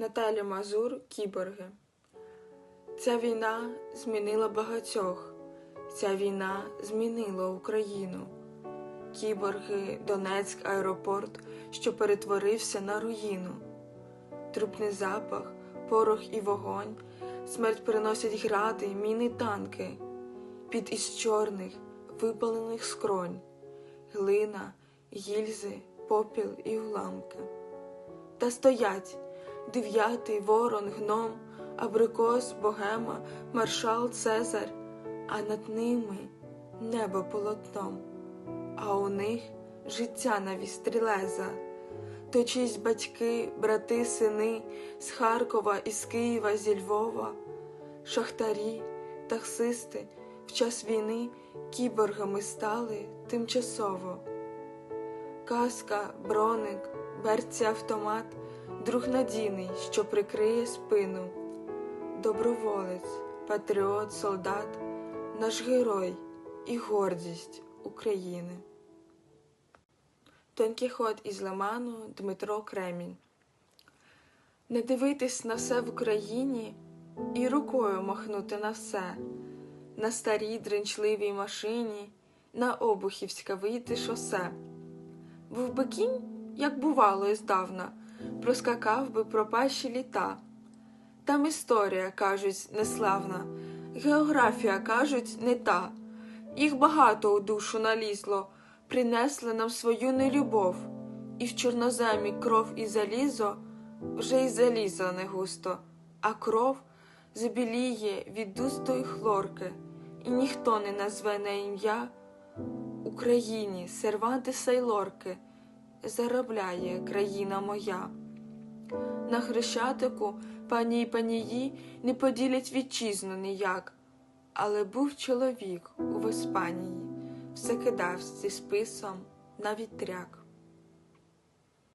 Наталя Мазур Кіборги. Ця війна змінила багатьох. Ця війна змінила Україну. Кіборги, Донецьк, аеропорт, що перетворився на руїну. Трупний запах, порох і вогонь, смерть приносять гради, міни, танки, під із чорних, випалених скронь, глина, гільзи, попіл і уламки. Та стоять дев'ятий ворон, гном, абрикос, богема, маршал, Цезар, а над ними небо полотном, а у них життя на вістрі леза. То батьки, брати, сини з Харкова, із Києва, зі Львова, шахтарі, таксисти в час війни кіборгами стали тимчасово. Каска, броник, берці автомат, друг надійний, що прикриє спину. Доброволець, патріот, солдат, наш герой і гордість України. Дон Кіхот із Лиману Дмитро Кремінь. Не дивитись на все в Україні і рукою махнути на все, на старій дренчливій машині, на обухівське вийти шосе. Був би кінь, як бувало і здавна, проскакав би пропащі літа. Там історія, кажуть, неславна, географія, кажуть, не та. Їх багато у душу налізло, принесли нам свою нелюбов, і в чорноземі кров і залізо. Вже й заліза не густо, а кров забіліє від дустої хлорки, і ніхто не назве на ім'я Україні сервантиса й лорки заробляє країна моя. На хрещатику пані й панії не поділять вітчизну ніяк, але був чоловік у Іспанії, все кидав зі списом на вітряк.